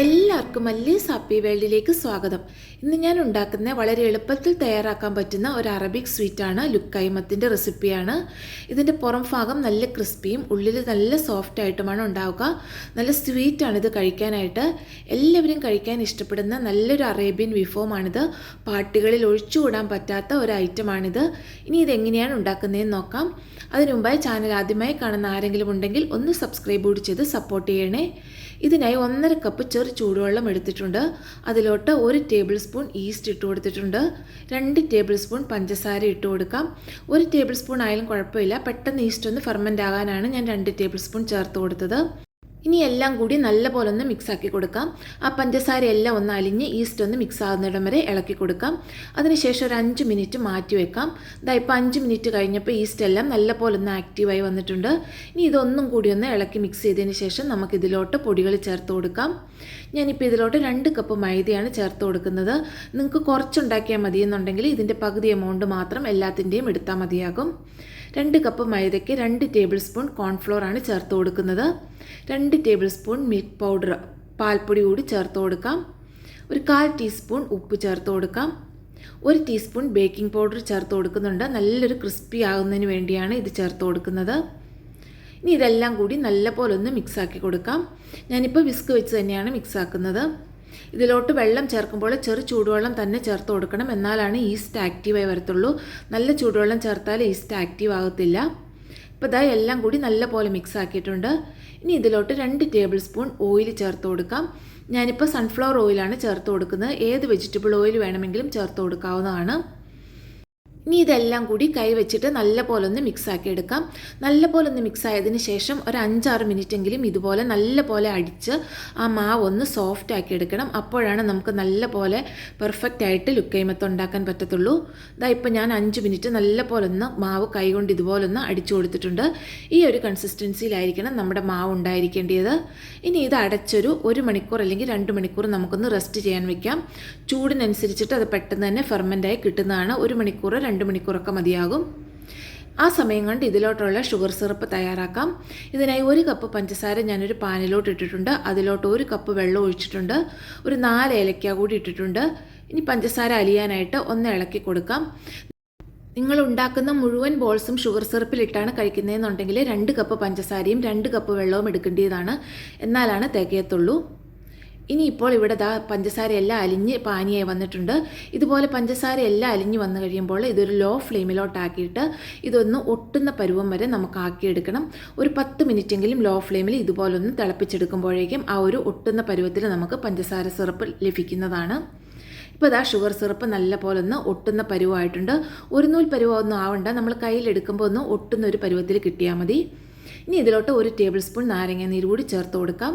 എല്ലാവർക്കും മല്ലീസ് ഹാപ്പി വേൾഡിലേക്ക് സ്വാഗതം. ഇന്ന് ഞാൻ ഉണ്ടാക്കുന്ന വളരെ എളുപ്പത്തിൽ തയ്യാറാക്കാൻ പറ്റുന്ന ഒരു അറബിക് സ്വീറ്റാണ് ലുക്കൈമത്തിന്റെ റെസിപ്പിയാണ്. ഇതിന്റെ പുറം ഭാഗം നല്ല ക്രിസ്പിയും ഉള്ളിൽ നല്ല സോഫ്റ്റ് ആയിട്ടുമാണ് ഉണ്ടാവുക. നല്ല സ്വീറ്റാണ് ഇത് കഴിക്കാനായിട്ട്. എല്ലാവരും കഴിക്കാൻ ഇഷ്ടപ്പെടുന്ന നല്ലൊരു അറേബ്യൻ വിഭവമാണിത് പാർട്ടികളിൽ ഒഴിച്ചുകൂടാൻ പറ്റാത്ത ഒരു ഐറ്റമാണിത് ഇനി ഇതെങ്ങനെയാണ് ഉണ്ടാക്കുന്നതെന്ന് നോക്കാം. അതിനുമുമ്പായി ചാനൽ ആദ്യമായി കാണുന്ന ആരെങ്കിലും ഉണ്ടെങ്കിൽ ഒന്ന് സബ്സ്ക്രൈബ് കൂടി ചെയ്ത് സപ്പോർട്ട് ചെയ്യണേ. ഇതിനായി ഒന്നര കപ്പ് ചെറു ചൂടുവെള്ളം എടുത്തിട്ടുണ്ട്. അതിലോട്ട് ഒരു ടേബിൾ സ്പൂൺ ഈസ്റ്റ് ഇട്ട് കൊടുത്തിട്ടുണ്ട്. രണ്ട് ടേബിൾ സ്പൂൺ പഞ്ചസാര ഇട്ട് കൊടുക്കാം. ഒരു ടേബിൾ സ്പൂൺ ആയാലും കുഴപ്പമില്ല. പെട്ടെന്ന് ഈസ്റ്റ് ഒന്ന് ഫെർമെന്റ് ആകാനാണ് ഞാൻ രണ്ട് ടേബിൾ സ്പൂൺ ചേർത്ത് കൊടുത്തത്. ഇനി എല്ലാം കൂടി നല്ലപോലെ ഒന്ന് മിക്സ് ആക്കി കൊടുക്കാം. ആ പഞ്ചസാര എല്ലാം ഒന്ന് അലിഞ്ഞ് ഈസ്റ്റ് ഒന്ന് മിക്സ് ആകുന്നിടം വരെ ഇളക്കി കൊടുക്കാം. അതിനുശേഷം ഒരു അഞ്ച് മിനിറ്റ് മാറ്റി വെക്കാം. ഇതാ ഇപ്പോൾ അഞ്ച് മിനിറ്റ് കഴിഞ്ഞപ്പോൾ ഈസ്റ്റ് എല്ലാം നല്ലപോലെ ഒന്ന് ആക്റ്റീവായി വന്നിട്ടുണ്ട്. ഇനി ഇതൊന്നും കൂടി ഒന്ന് ഇളക്കി മിക്സ് ചെയ്തതിന് ശേഷം നമുക്ക് ഇതിലോട്ട് പൊടികൾ ചേർത്ത് കൊടുക്കാം. ഞാനിപ്പോൾ ഇതിലോട്ട് രണ്ട് കപ്പ് മൈദയാണ് ചേർത്ത് കൊടുക്കുന്നത്. നിങ്ങൾക്ക് കുറച്ചുണ്ടാക്കിയാൽ മതി എന്നുണ്ടെങ്കിൽ ഇതിന്റെ പകുതി എമൗണ്ട് മാത്രം എല്ലാത്തിന്റെയും എടുത്താൽ മതിയാകും. രണ്ട് കപ്പ് മൈദയ്ക്ക് രണ്ട് ടേബിൾ സ്പൂൺ കോൺഫ്ലോർ ആണ് ചേർത്ത് കൊടുക്കുന്നത്. രണ്ട് ടേബിൾ സ്പൂൺ മിൽക്ക് പൗഡർ പാൽപ്പൊടി കൂടി ചേർത്ത് കൊടുക്കാം. ഒരു കാൽ ടീസ്പൂൺ ഉപ്പ് ചേർത്ത് കൊടുക്കാം. ഒരു ടീസ്പൂൺ ബേക്കിംഗ് പൗഡർ ചേർത്ത് കൊടുക്കുന്നുണ്ട്. നല്ലൊരു ക്രിസ്പി ആകുന്നതിന് വേണ്ടിയാണ് ഇത് ചേർത്ത് കൊടുക്കുന്നത്. ഇനി ഇതെല്ലാം കൂടി നല്ലപോലെ ഒന്ന് മിക്സ് ആക്കി കൊടുക്കാം. ഞാനിപ്പോൾ വിസ്ക് വെച്ച് തന്നെയാണ് മിക്സ് ആക്കുന്നത്. ഇതിലോട്ട് വെള്ളം ചേർക്കുമ്പോൾ ചെറു ചൂടുവെള്ളം തന്നെ ചേർത്ത് കൊടുക്കണം. എന്നാലാണ് ഈസ്റ്റ് ആക്റ്റീവായി വരത്തുള്ളൂ. നല്ല ചൂടുവെള്ളം ചേർത്താൽ ഈസ്റ്റ് ആക്റ്റീവ് ആകത്തില്ല. ഇപ്പോൾ ഇതാ എല്ലാം കൂടി നല്ല പോലെ മിക്സ് ആക്കിയിട്ടുണ്ട്. ഇനി ഇതിലോട്ട് രണ്ട് ടേബിൾ സ്പൂൺ ഓയിൽ ചേർത്ത് കൊടുക്കാം. ഞാനിപ്പോൾ സൺഫ്ലവർ ഓയിലാണ് ചേർത്ത് കൊടുക്കുന്നത്. ഏത് വെജിറ്റബിൾ ഓയിൽ വേണമെങ്കിലും ചേർത്ത് കൊടുക്കാവുന്നതാണ്. ഇനി ഇതെല്ലാം കൂടി കൈ വെച്ചിട്ട് നല്ല പോലെ ഒന്ന് മിക്സാക്കി എടുക്കാം. നല്ല പോലെ ഒന്ന് മിക്സ് ആയതിന് ശേഷം ഒരു അഞ്ചാറ് മിനിറ്റെങ്കിലും ഇതുപോലെ നല്ല പോലെ അടിച്ച് ആ മാവ് ഒന്ന് സോഫ്റ്റ് ആക്കി എടുക്കണം. അപ്പോഴാണ് നമുക്ക് നല്ല പോലെ പെർഫെക്റ്റ് ആയിട്ട് ലുക്കൈമത്ത് ഉണ്ടാക്കാൻ പറ്റത്തുള്ളൂ. ഇതാ ഇപ്പം ഞാൻ അഞ്ച് മിനിറ്റ് നല്ല പോലെ ഒന്ന് മാവ് കൈ കൊണ്ട് ഇതുപോലെ ഒന്ന് അടിച്ചു കൊടുത്തിട്ടുണ്ട്. ഈ ഒരു കൺസിസ്റ്റൻസിയിലായിരിക്കണം നമ്മുടെ മാവ് ഉണ്ടായിരിക്കേണ്ടത്. ഇനി ഇത് അടച്ചൊരു ഒരു മണിക്കൂർ അല്ലെങ്കിൽ രണ്ട് മണിക്കൂർ നമുക്കൊന്ന് റെസ്റ്റ് ചെയ്യാൻ വെക്കാം. ചൂടിനനുസരിച്ചിട്ട് അത് പെട്ടെന്ന് തന്നെ ഫെർമെന്റായി കിട്ടുന്നതാണ്. ഒരു മണിക്കൂർ മണിക്കൂറൊക്കെ മതിയാകും. ആ സമയം കൊണ്ട് ഇതിലോട്ടുള്ള ഷുഗർ സിറപ്പ് തയ്യാറാക്കാം. ഇതിനായി ഒരു കപ്പ് പഞ്ചസാര ഞാനൊരു പാനിലോട്ട് ഇട്ടിട്ടുണ്ട്. അതിലോട്ട് ഒരു കപ്പ് വെള്ളം ഒഴിച്ചിട്ടുണ്ട്. ഒരു നാല് ഏലക്ക കൂടി ഇട്ടിട്ടുണ്ട്. ഇനി പഞ്ചസാര അലിയാനായിട്ട് ഒന്ന് ഇളക്കി കൊടുക്കാം. നിങ്ങൾ ഉണ്ടാക്കുന്ന മുഴുവൻ ബോൾസും ഷുഗർ സിറപ്പിലിട്ടാണ് കഴിക്കുന്നതെന്നുണ്ടെങ്കിൽ രണ്ട് കപ്പ് പഞ്ചസാരയും രണ്ട് കപ്പ് വെള്ളവും എടുക്കേണ്ടതാണ്. എന്നാലാണ് തികയത്തുള്ളൂ. ഇനിയിപ്പോൾ ഇവിടെ ദാ പഞ്ചസാര എല്ലാം അലിഞ്ഞ് പാനിയായി വന്നിട്ടുണ്ട്. ഇതുപോലെ പഞ്ചസാര എല്ലാം അലിഞ്ഞ് വന്നു കഴിയുമ്പോൾ ഇതൊരു ലോ ഫ്ലെയിമിലോട്ടാക്കിയിട്ട് ഇതൊന്ന് ഒട്ടുന്ന പരുവം വരെ നമുക്ക് ആക്കിയെടുക്കണം ഒരു പത്ത് മിനിറ്റെങ്കിലും ലോ ഫ്ലെയിമിൽ ഇതുപോലൊന്ന് തിളപ്പിച്ചെടുക്കുമ്പോഴേക്കും ആ ഒരു ഒട്ടുന്ന പരുവത്തിൽ നമുക്ക് പഞ്ചസാര സിറപ്പ് ലഭിക്കുന്നതാണ്. ഇപ്പോൾ ഇതാ ഷുഗർ സിറപ്പ് നല്ല പോലെ ഒന്ന് ഒട്ടുന്ന പരുവമായിട്ടുണ്ട് ഒരു നൂൽ പരുവമൊന്നും ആവണ്ട. നമ്മൾ കയ്യിലെടുക്കുമ്പോൾ ഒന്ന് ഒട്ടുന്ന ഒരു പരുവത്തിൽ കിട്ടിയാൽ മതി. ഇനി ഇതിലോട്ട് ഒരു ടേബിൾ സ്പൂൺ നാരങ്ങ നീര് കൂടി ചേർത്ത് കൊടുക്കാം.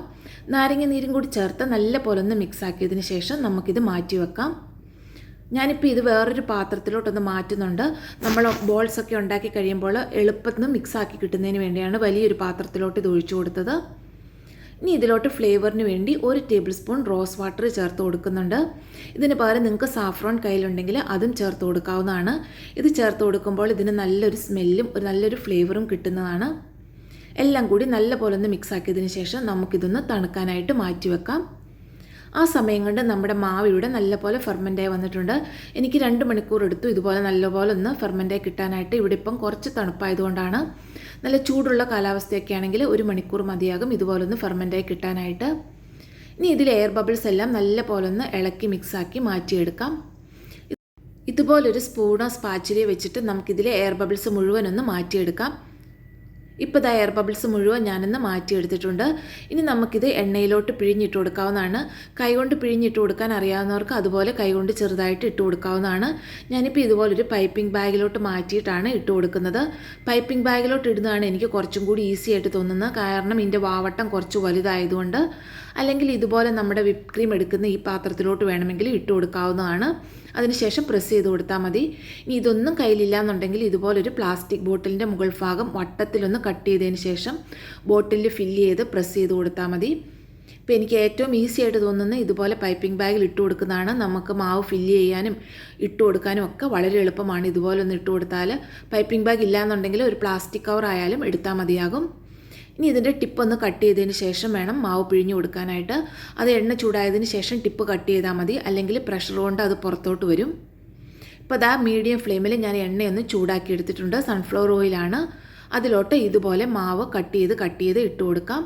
നാരങ്ങ നീരും കൂടി ചേർത്ത് നല്ല പോലെ ഒന്ന് മിക്സ് ആക്കിയതിന് ശേഷം നമുക്കിത് മാറ്റി വെക്കാം. ഞാനിപ്പോൾ ഇത് വേറൊരു പാത്രത്തിലോട്ടൊന്ന് മാറ്റുന്നുണ്ട്. നമ്മൾ ബോൾസ് ഒക്കെ ഉണ്ടാക്കി കഴിയുമ്പോൾ എളുപ്പത്തിൽ മിക്സ് ആക്കി കിട്ടുന്നതിന് വേണ്ടിയാണ് വലിയൊരു പാത്രത്തിലോട്ട് ഇത് ഒഴിച്ചു കൊടുത്തത്. ഇനി ഇതിലോട്ട് ഫ്ലേവറിന് വേണ്ടി ഒരു ടേബിൾ സ്പൂൺ റോസ് വാട്ടർ ചേർത്ത് കൊടുക്കുന്നുണ്ട്. ഇതിന് പകരം നിങ്ങൾക്ക് സാഫ്രോൺ കയ്യിലുണ്ടെങ്കിൽ അതും ചേർത്ത് കൊടുക്കാവുന്നതാണ്. ഇത് ചേർത്ത് കൊടുക്കുമ്പോൾ ഇതിന് നല്ലൊരു സ്മെല്ലും ഒരു നല്ലൊരു ഫ്ലേവറും കിട്ടുന്നതാണ്. എല്ലാം കൂടി നല്ല പോലെ ഒന്ന് മിക്സ് ആക്കിയതിന് ശേഷം നമുക്കിതൊന്ന് തണുക്കാനായിട്ട് മാറ്റി വെക്കാം. ആ സമയം കൊണ്ട് നമ്മുടെ മാവ് ഇവിടെ നല്ലപോലെ ഫെർമെന്റായി വന്നിട്ടുണ്ട്. എനിക്ക് രണ്ട് മണിക്കൂർ എടുത്തു ഇതുപോലെ നല്ലപോലെ ഒന്ന് ഫെർമെന്റായി കിട്ടാനായിട്ട്. ഇവിടെ ഇപ്പം കുറച്ച് തണുപ്പായതുകൊണ്ടാണ്. നല്ല ചൂടുള്ള കാലാവസ്ഥയൊക്കെ ആണെങ്കിൽ ഒരു മണിക്കൂർ മതിയാകും ഇതുപോലെ ഒന്ന് ഫെർമെന്റായി കിട്ടാനായിട്ട്. ഇനി ഇതിൽ എയർ ബബിൾസ് എല്ലാം നല്ല പോലെ ഒന്ന് ഇളക്കി മിക്സാക്കി മാറ്റിയെടുക്കാം. ഇതുപോലൊരു സ്പൂണോ സ്പാച്ചിലിയോ വെച്ചിട്ട് നമുക്കിതിലെ എയർ ബബിൾസ് മുഴുവനൊന്ന് മാറ്റിയെടുക്കാം. ഇപ്പോൾ ഇതാ എയർ ബബിൾസ് മുഴുവൻ ഞാനൊന്ന് മാറ്റിയെടുത്തിട്ടുണ്ട്. ഇനി നമുക്കിത് എണ്ണയിലോട്ട് പിഴിഞ്ഞിട്ട് കൊടുക്കാവുന്നതാണ്. കൈകൊണ്ട് പിഴിഞ്ഞിട്ട് കൊടുക്കാൻ അറിയാവുന്നവർക്ക് അതുപോലെ കൈകൊണ്ട് ചെറുതായിട്ട് ഇട്ട് കൊടുക്കാവുന്നതാണ്. ഞാനിപ്പോൾ ഇതുപോലൊരു പൈപ്പിംഗ് ബാഗിലോട്ട് മാറ്റിയിട്ടാണ് ഇട്ട് കൊടുക്കുന്നത്. പൈപ്പിംഗ് ബാഗിലോട്ട് ഇടുന്നതാണ് എനിക്ക് കുറച്ചും കൂടി ഈസി ആയിട്ട് തോന്നുന്നത്. കാരണം ഇതിന്റെ വാവട്ടം കുറച്ച് വലുതായതുകൊണ്ട്. അല്ലെങ്കിൽ ഇതുപോലെ നമ്മുടെ വിപ്പ് ക്രീം എടുക്കുന്ന ഈ പാത്രത്തിലോട്ട് വേണമെങ്കിൽ ഇട്ട് കൊടുക്കാവുന്നതാണ്. അതിനുശേഷം പ്രസ് ചെയ്ത് കൊടുത്താൽ മതി. ഇനി ഇതൊന്നും കയ്യിലില്ല എന്നുണ്ടെങ്കിൽ ഇതുപോലൊരു പ്ലാസ്റ്റിക് ബോട്ടിലിന്റെ മുകൾ ഭാഗം വട്ടത്തിലൊന്ന് കട്ട് ചെയ്തതിന് ശേഷം ബോട്ടിലിൽ ഫില്ല് ചെയ്ത് പ്രസ് ചെയ്ത് കൊടുത്താൽ മതി. ഇപ്പോൾ എനിക്ക് ഏറ്റവും ഈസി ആയിട്ട് തോന്നുന്നത് ഇതുപോലെ പൈപ്പിംഗ് ബാഗിൽ ഇട്ട് കൊടുക്കുന്നതാണ്. നമുക്ക് മാവ് ഫില്ല് ചെയ്യാനും ഇട്ട് കൊടുക്കാനും ഒക്കെ വളരെ എളുപ്പമാണ് ഇതുപോലെ ഒന്ന് ഇട്ട് കൊടുത്താൽ പൈപ്പിംഗ് ബാഗ് ഇല്ലയെന്നുണ്ടെങ്കിൽ ഒരു പ്ലാസ്റ്റിക് കവർ ആയാലും എടുത്താൽ മതിയാകും. ഇനി ഇതിന്റെ ടിപ്പ് ഒന്ന് കട്ട് ചെയ്തതിന് ശേഷം വേണം മാവ് പിഴിഞ്ഞ് കൊടുക്കാനായിട്ട്. അത് എണ്ണ ചൂടായതിന് ശേഷം ടിപ്പ് കട്ട് ചെയ്താൽ മതി. അല്ലെങ്കിൽ പ്രഷർ കൊണ്ട് അത് പുറത്തോട്ട് വരും. ഇപ്പോൾ അതാ മീഡിയം ഫ്ലെയിമിൽ ഞാൻ എണ്ണയൊന്ന് ചൂടാക്കി എടുത്തിട്ടുണ്ട്. സൺഫ്ലവർ ഓയിലാണ് അതിലോട്ട് ഇതുപോലെ മാവ് കട്ട് ചെയ്ത് കട്ട് ചെയ്ത് ഇട്ട് കൊടുക്കാം.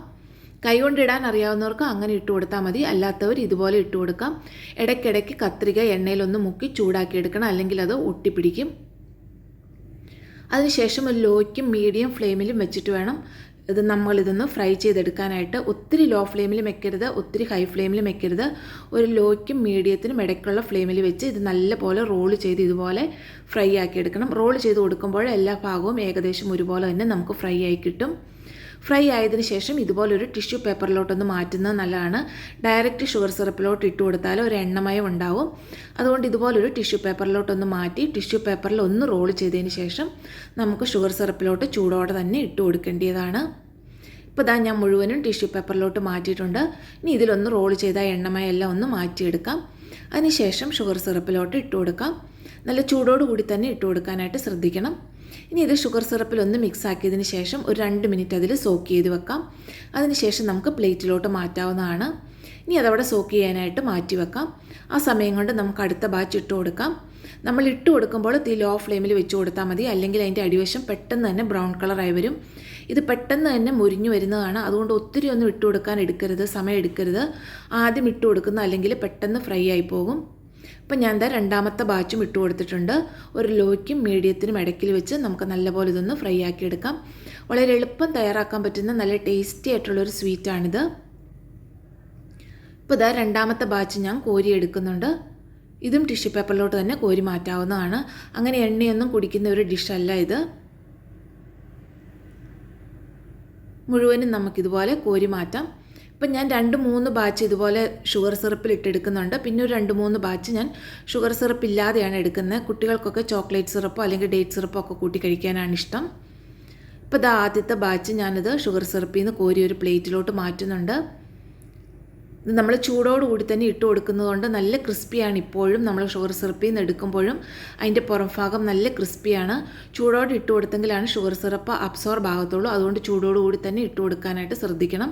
കൈകൊണ്ട് ഇടാൻ അറിയാവുന്നവർക്ക് അങ്ങനെ ഇട്ട് കൊടുത്താൽ മതി. അല്ലാത്തവർ ഇതുപോലെ ഇട്ട് കൊടുക്കാം. ഇടയ്ക്കിടയ്ക്ക് കത്രിക എണ്ണയിലൊന്ന് മുക്കി ചൂടാക്കി എടുക്കണം. അല്ലെങ്കിൽ അത് ഒട്ടിപ്പിടിക്കും. അതിനുശേഷം ഒരു ലോയ്ക്കും മീഡിയം ഫ്ലെയിമിലും വെച്ചിട്ട് വേണം ഇത് നമ്മളിതൊന്ന് ഫ്രൈ ചെയ്തെടുക്കാനായിട്ട് ഒത്തിരി ലോ ഫ്ലെയിമിൽ വെക്കരുത് ഒത്തിരി ഹൈ ഫ്ലെയിമിൽ വെക്കരുത്. ഒരു ലോയ്ക്കും മീഡിയത്തിനും ഇടയ്ക്കുള്ള ഫ്ലെയിമിൽ വെച്ച് ഇത് നല്ലപോലെ റോൾ ചെയ്ത് ഇതുപോലെ ഫ്രൈ ആക്കി എടുക്കണം റോൾ ചെയ്ത് കൊടുക്കുമ്പോൾ എല്ലാ ഭാഗവും ഏകദേശം ഒരുപോലെ തന്നെ നമുക്ക് ഫ്രൈ ആയി കിട്ടും. ഫ്രൈ ആയതിനു ശേഷം ഇതുപോലൊരു ടിഷ്യൂ പേപ്പറിലോട്ടൊന്ന് മാറ്റുന്നത് നല്ലതാണ്. ഡയറക്റ്റ് ഷുഗർ സിറപ്പിലോട്ട് ഇട്ട് കൊടുത്താൽ ഒരു എണ്ണമയം ഉണ്ടാവും. അതുകൊണ്ട് ഇതുപോലൊരു ടിഷ്യൂ പേപ്പറിലോട്ടൊന്ന് മാറ്റി ടിഷ്യൂ പേപ്പറിൽ ഒന്ന് റോൾ ചെയ്തതിന് ശേഷം നമുക്ക് ഷുഗർ സിറപ്പിലോട്ട് ചൂടോടെ തന്നെ ഇട്ട് കൊടുക്കേണ്ടതാണ് ഇപ്പോൾ ഇതാ ഞാൻ മുഴുവനും ടിഷ്യൂ പേപ്പറിലോട്ട് മാറ്റിയിട്ടുണ്ട്. ഇനി ഇതിലൊന്ന് റോൾ ചെയ്ത എണ്ണമയെല്ലാം ഒന്ന് മാറ്റിയെടുക്കാം. അതിനുശേഷം ഷുഗർ സിറപ്പിലോട്ട് ഇട്ട് കൊടുക്കാം. നല്ല ചൂടോടുകൂടി തന്നെ ഇട്ട് കൊടുക്കാനായിട്ട് ശ്രദ്ധിക്കണം. ഇനി ഇത് ഷുഗർ സിറപ്പിൽ ഒന്ന് മിക്സ് ആക്കിയതിന് ശേഷം ഒരു രണ്ട് മിനിറ്റ് അതിൽ സോക്ക് ചെയ്ത് വെക്കാം. അതിനുശേഷം നമുക്ക് പ്ലേറ്റിലോട്ട് മാറ്റാവുന്നതാണ്. ഇനി അതവിടെ സോക്ക് ചെയ്യാനായിട്ട് മാറ്റി വെക്കാം. ആ സമയം കൊണ്ട് നമുക്ക് അടുത്ത ബാച്ച് ഇട്ട് കൊടുക്കാം. നമ്മൾ ഇട്ട് കൊടുക്കുമ്പോൾ തീ ലോ ഫ്ലെയിമിൽ വെച്ച് കൊടുത്താൽ മതി. അല്ലെങ്കിൽ അതിന്റെ അടിവശം പെട്ടെന്ന് തന്നെ ബ്രൗൺ കളറായി വരും. ഇത് പെട്ടെന്ന് തന്നെ മുരിഞ്ഞു വരുന്നതാണ്. അതുകൊണ്ട് ഒത്തിരി ഒന്നും ഇട്ട് കൊടുക്കാൻ എടുക്കരുത് സമയം എടുക്കരുത്. ആദ്യം ഇട്ട് കൊടുക്കുന്ന അല്ലെങ്കിൽ പെട്ടെന്ന് ഫ്രൈ ആയി പോകും. അപ്പം ഞാൻ എന്താ രണ്ടാമത്തെ ബാച്ചും ഇട്ട് കൊടുത്തിട്ടുണ്ട്. ഒരു ലോയ്ക്കും മീഡിയത്തിനും ഇടയ്ക്കിൽ വെച്ച് നമുക്ക് നല്ലപോലെ ഇതൊന്ന് ഫ്രൈ ആക്കി എടുക്കാം. വളരെ എളുപ്പം തയ്യാറാക്കാൻ പറ്റുന്ന നല്ല ടേസ്റ്റി ആയിട്ടുള്ളൊരു സ്വീറ്റാണിത് ഇപ്പോൾ ഇതാ രണ്ടാമത്തെ ബാച്ച് ഞാൻ കോരി എടുക്കുന്നുണ്ട്. ഇതും ടിഷ്യൂ പേപ്പറിലോട്ട് തന്നെ കോരി മാറ്റാവുന്നതാണ്. അങ്ങനെ എണ്ണയൊന്നും കുടിക്കുന്ന ഒരു ഡിഷല്ല ഇത്. മുഴുവനും നമുക്കിതുപോലെ കോരി മാറ്റാം. ഇപ്പം ഞാൻ രണ്ട് മൂന്ന് ബാച്ച് ഇതുപോലെ ഷുഗർ സിറപ്പിൽ ഇട്ടെടുക്കുന്നുണ്ട്. പിന്നെ ഒരു രണ്ട് മൂന്ന് ബാച്ച് ഞാൻ ഷുഗർ സിറപ്പ് ഇല്ലാതെയാണ് എടുക്കുന്നത്. കുട്ടികൾക്കൊക്കെ ചോക്ലേറ്റ് സിറപ്പോ അല്ലെങ്കിൽ ഡേറ്റ് സിറപ്പോ ഒക്കെ കൂട്ടി കഴിക്കാനാണ് ഇഷ്ടം. ഇപ്പോൾ ഇത് ആദ്യത്തെ ബാച്ച് ഞാനിത് ഷുഗർ സിറപ്പിൽ നിന്ന് കോരി ഒരു പ്ലേറ്റിലോട്ട് മാറ്റുന്നുണ്ട്. ഇത് നമ്മൾ ചൂടോടുകൂടി തന്നെ ഇട്ട് കൊടുക്കുന്നതുകൊണ്ട് നല്ല ക്രിസ്പിയാണ് ഇപ്പോഴും നമ്മൾ ഷുഗർ സിറപ്പിൽ നിന്ന് എടുക്കുമ്പോഴും. അതിന്റെ പുറം ഭാഗം നല്ല ക്രിസ്പിയാണ്. ചൂടോടെ ഇട്ട് കൊടുത്തെങ്കിലാണ് ഷുഗർ സിറപ്പ് അബ്സോർബ് ആകത്തുള്ളൂ. അതുകൊണ്ട് ചൂടോടുകൂടി തന്നെ ഇട്ട് കൊടുക്കാനായിട്ട് ശ്രദ്ധിക്കണം.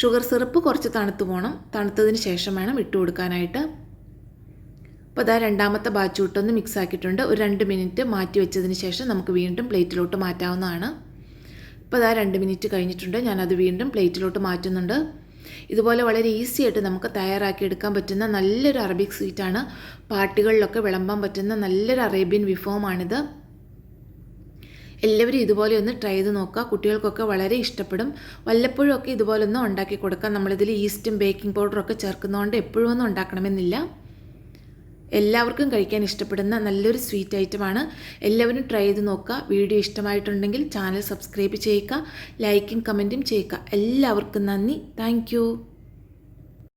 ഷുഗർ സിറപ്പ് കുറച്ച് തണുത്ത് പോകണം തണുത്തതിന് ശേഷം വേണം ഇട്ട് കൊടുക്കാനായിട്ട്. അപ്പോൾ അതാ രണ്ടാമത്തെ ബാച്ച് ഇട്ടൊന്ന് മിക്സ് ആക്കിയിട്ടുണ്ട്. ഒരു രണ്ട് മിനിറ്റ് മാറ്റി വെച്ചതിന് ശേഷം നമുക്ക് വീണ്ടും പ്ലേറ്റിലോട്ട് മാറ്റാവുന്നതാണ്. അപ്പോൾ അതാ രണ്ട് മിനിറ്റ് കഴിഞ്ഞിട്ടുണ്ട്. ഞാനത് വീണ്ടും പ്ലേറ്റിലോട്ട് മാറ്റുന്നുണ്ട്. ഇതുപോലെ വളരെ ഈസി ആയിട്ട് നമുക്ക് തയ്യാറാക്കി എടുക്കാൻ പറ്റുന്ന നല്ലൊരു അറബിക് സ്വീറ്റാണ്. പാർട്ടികളിലൊക്കെ വിളമ്പാൻ പറ്റുന്ന നല്ലൊരു അറേബ്യൻ വിഭവമാണിത്. എല്ലാവരും ഇതുപോലെ ഒന്ന് ട്രൈ ചെയ്ത് നോക്കുക. കുട്ടികൾക്കൊക്കെ വളരെ ഇഷ്ടപ്പെടും. വല്ലപ്പോഴും ഒക്കെ ഇതുപോലെ ഒന്ന് ഉണ്ടാക്കി കൊടുക്കാം നമ്മളിതിൽ ഈസ്റ്റും ബേക്കിംഗ് പൗഡറും ഒക്കെ ചേർക്കുന്നതുകൊണ്ട് എപ്പോഴും ഒന്നും ഉണ്ടാക്കണമെന്നില്ല. എല്ലാവർക്കും കഴിക്കാൻ ഇഷ്ടപ്പെടുന്ന നല്ലൊരു സ്വീറ്റ് ഐറ്റമാണ് എല്ലാവരും ട്രൈ ചെയ്ത് നോക്കുക. വീഡിയോ ഇഷ്ടമായിട്ടുണ്ടെങ്കിൽ ചാനൽ സബ്സ്ക്രൈബ് ചെയ്യുക. ലൈക്കും കമന്റും ചെയ്യുക. എല്ലാവർക്കും നന്ദി. താങ്ക്